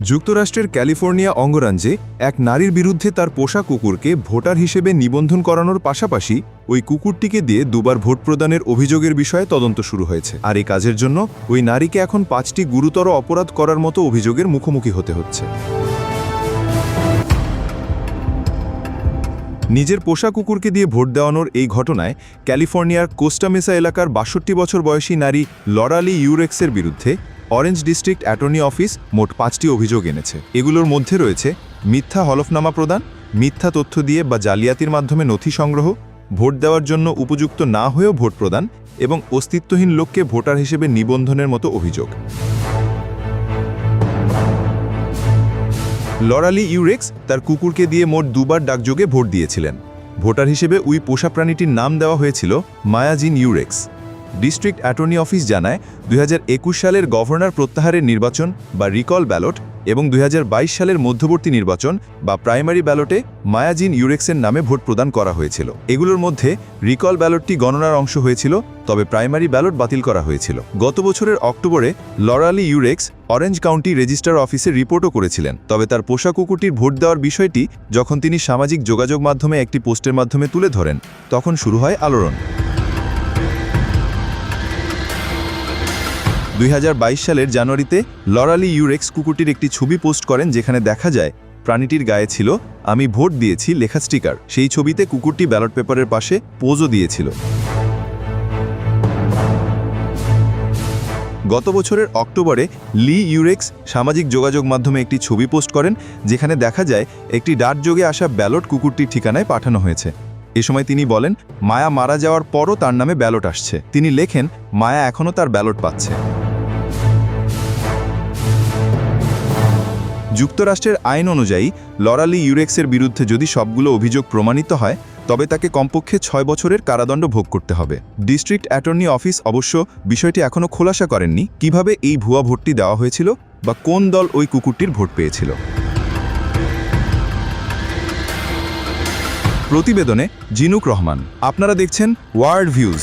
যুক্তরাষ্ট্রের ক্যালিফোর্নিয়া অঙ্গরাজ্যে এক নারীর বিরুদ্ধে তার পোষা কুকুরকে ভোটার হিসেবে নিবন্ধন করানোর পাশাপাশি ওই কুকুরটিকে দিয়ে দুবার ভোট প্রদানের অভিযোগের বিষয়ে তদন্ত শুরু হয়েছে। আর এই কাজের জন্য ওই নারীকে এখন পাঁচটি গুরুতর অপরাধ করার মতো অভিযোগের মুখোমুখি হতে হচ্ছে। নিজের পোষা কুকুরকে দিয়ে ভোট দেওয়ানোর এই ঘটনায় ক্যালিফোর্নিয়ার কোস্টামেসা এলাকার বাষট্টি বছর বয়সী নারী লরালি ইউরেক্সের বিরুদ্ধে অরেঞ্জ ডিস্ট্রিক্ট অ্যাটর্নি অফিস মোট পাঁচটি অভিযোগ এনেছে। এগুলোর মধ্যে রয়েছে, মিথ্যা হলফনামা প্রদান, মিথ্যা তথ্য দিয়ে বা জালিয়াতির মাধ্যমে নথি সংগ্রহ, ভোট দেওয়ার জন্য উপযুক্ত না হয়েও ভোট প্রদান এবং অস্তিত্বহীন লোককে ভোটার হিসেবে নিবন্ধনের মতো অভিযোগ। লরালি ইউরেক্স তার কুকুরকে দিয়ে মোট দুবার ডাকযোগে ভোট দিয়েছিলেন। ভোটার হিসেবে ওই পোষা প্রাণীটির নাম দেওয়া হয়েছিল মায়াজিন ইউরেক্স। ডিস্ট্রিক্ট অ্যাটর্নি অফিস জানায় দুই হাজার একুশ সালের গভর্নর প্রত্যাহারের নির্বাচন বা রিকল ব্যালট এবং দুই হাজার বাইশ সালের মধ্যবর্তী নির্বাচন বা প্রাইমারি ব্যালটে মায়াজিন ইউরেক্সের নামে ভোট প্রদান করা হয়েছিল। এগুলোর মধ্যে রিকল ব্যালটটি গণনার অংশ হয়েছিল, তবে প্রাইমারি ব্যালট বাতিল করা হয়েছিল। গত বছরের অক্টোবরে লরালি ইউরেক্স অরেঞ্জ কাউন্টি রেজিস্ট্রার অফিসে রিপোর্টও করেছিলেন, তবে তার পোষা কুকুরটির ভোট দেওয়ার বিষয়টি যখন তিনি সামাজিক যোগাযোগ মাধ্যমে একটি পোস্টের মাধ্যমে তুলে ধরেন, তখন শুরু হয় আলোড়ন। দুই হাজার বাইশ সালের জানুয়ারিতে লরালি ইউরেক্স কুকুরটির একটি ছবি পোস্ট করেন যেখানে দেখা যায়, প্রাণীটির গায়ে ছিল, আমি ভোট দিয়েছি লেখা স্টিকার। সেই ছবিতে কুকুরটি ব্যালট পেপারের পাশে পোজও দিয়েছিল। গত বছরের অক্টোবরে লি ইউরেক্স সামাজিক যোগাযোগ মাধ্যমে একটি ছবি পোস্ট করেন, যেখানে দেখা যায়, একটি ডাকযোগে আসা ব্যালট কুকুরটির ঠিকানায় পাঠানো হয়েছে। এ সময় তিনি বলেন, মায়া মারা যাওয়ার পরও তার নামে ব্যালট আসছে। তিনি লেখেন, মায়া এখনও তার ব্যালট পাচ্ছে। যুক্তরাষ্ট্রের আইন অনুযায়ী, লরালি ইউরেক্সের বিরুদ্ধে যদি সবগুলো অভিযোগ প্রমাণিত হয়, তবে তাকে কমপক্ষে ছয় বছরের কারাদণ্ড ভোগ করতে হবে। ডিস্ট্রিক্ট অ্যাটর্নি অফিস অবশ্য বিষয়টি এখনও খোলাসা করেননি। কীভাবে এই ভুয়া ভোটটি দেওয়া হয়েছিল বা কোন দল ওই কুকুরটির ভোট পেয়েছিল? প্রতিবেদনে জিনুক রহমান। আপনারা দেখছেন ওয়ার্ল্ড ভিউজ।